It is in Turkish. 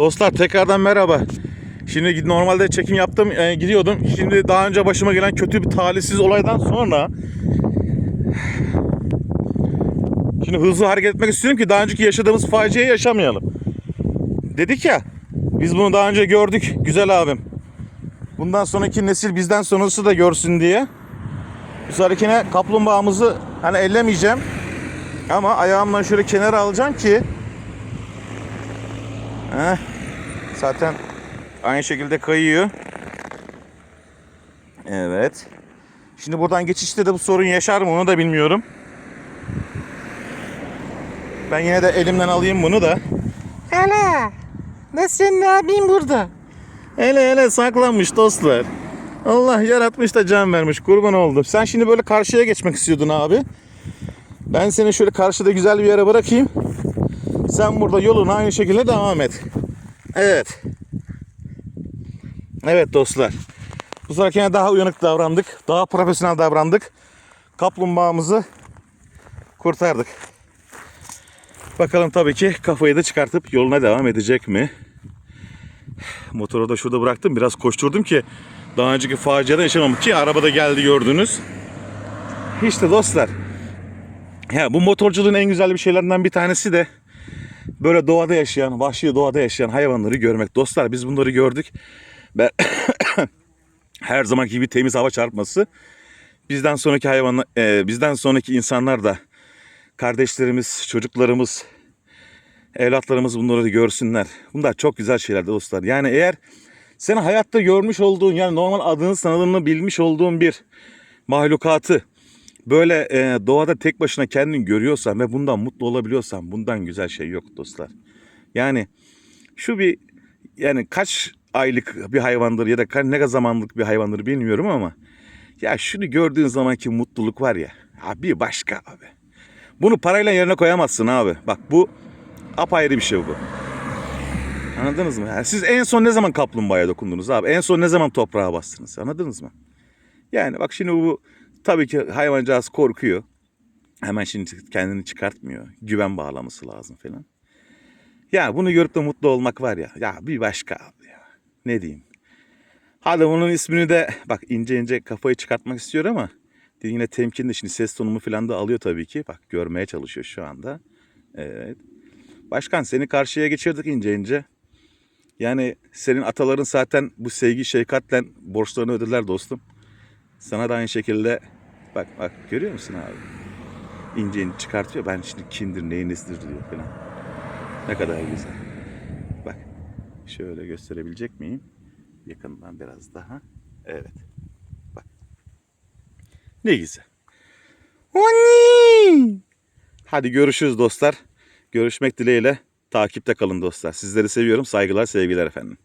Dostlar tekrardan merhaba. Şimdi normalde çekim yaptım, e, gidiyordum. Şimdi daha önce başıma gelen kötü bir talihsiz olaydan sonra Şimdi hızlı hareket etmek istiyorum ki daha önceki yaşadığımız faciayı yaşamayalım. Dedik ya, biz bunu daha önce gördük güzel abim. Bundan sonraki nesil bizden sonrası da görsün diye. Sonrakine kaplumbağamızı hani ellemeyeceğim. Ama ayağımla şöyle kenara alacağım ki Heh. Zaten aynı şekilde kayıyor. Evet. Şimdi buradan geçişte de bu sorun yaşar mı onu da bilmiyorum. Ben yine de elimden alayım bunu da. Ana! Ne senin abin burada? Hele hele saklanmış dostlar. Allah yaratmış da can vermiş kurban oldum. Sen şimdi böyle karşıya geçmek istiyordun abi. Ben seni şöyle karşıda güzel bir yere bırakayım. Sen burada yoluna aynı şekilde devam et. Evet. Evet dostlar. Bu sefer daha uyanık davrandık. Daha profesyonel davrandık. Kaplumbağamızı kurtardık. Bakalım tabii ki kafayı da çıkartıp yoluna devam edecek mi? Motoru da şurada bıraktım. Biraz koşturdum ki daha önceki faciada yaşamamak ki arabada geldi gördünüz. İşte dostlar. Ya bu motorculuğun en güzel bir şeylerinden bir tanesi de böyle doğada yaşayan, vahşi doğada yaşayan hayvanları görmek. Dostlar biz bunları gördük. Ben her zamanki gibi temiz hava çarpması bizden sonraki hayvanlar, e, bizden sonraki insanlar da kardeşlerimiz, çocuklarımız, evlatlarımız bunları görsünler. Bunlar çok güzel şeyler dostlar. Yani eğer sen hayatta görmüş olduğun yani normal adını sanadını bilmiş olduğun bir mahlukatı böyle e, doğada tek başına kendin görüyorsan ve bundan mutlu olabiliyorsan bundan güzel şey yok dostlar. Yani şu bir yani kaç aylık bir hayvandır ya da ne zamanlık bir hayvandır bilmiyorum ama ya şunu gördüğün zamanki mutluluk var ya, bir başka abi. Bunu parayla yerine koyamazsın abi. Bak bu apayrı bir şey bu. Anladınız mı? Yani siz en son ne zaman kaplumbağaya dokundunuz abi? En son ne zaman toprağa bastınız? Anladınız mı? Yani bak şimdi bu tabii ki hayvancağız korkuyor. Hemen şimdi kendini çıkartmıyor. Güven bağlaması lazım falan. Ya bunu görüp de mutlu olmak var ya. Ya bir başka abi ya. Ne diyeyim? Hadi bunun ismini de bak ince ince kafayı çıkartmak istiyor ama yine temkinli şimdi ses tonumu falan da alıyor tabii ki. Bak görmeye çalışıyor şu anda. Evet. Başkan seni karşıya geçirdik ince ince. Yani senin ataların zaten bu sevgi şefkatle borçlarını ödediler dostum. Sana da aynı şekilde bak bak görüyor musun abi? İnce ince çıkartıyor. Ben şimdi kimdir neyin nesidir diyor falan. Ne kadar güzel. Bak şöyle gösterebilecek miyim? Yakından biraz daha. Evet. Bak. Ne güzel. Oni! Hadi görüşürüz dostlar. Görüşmek dileğiyle takipte kalın dostlar. Sizleri seviyorum. Saygılar, sevgiler efendim.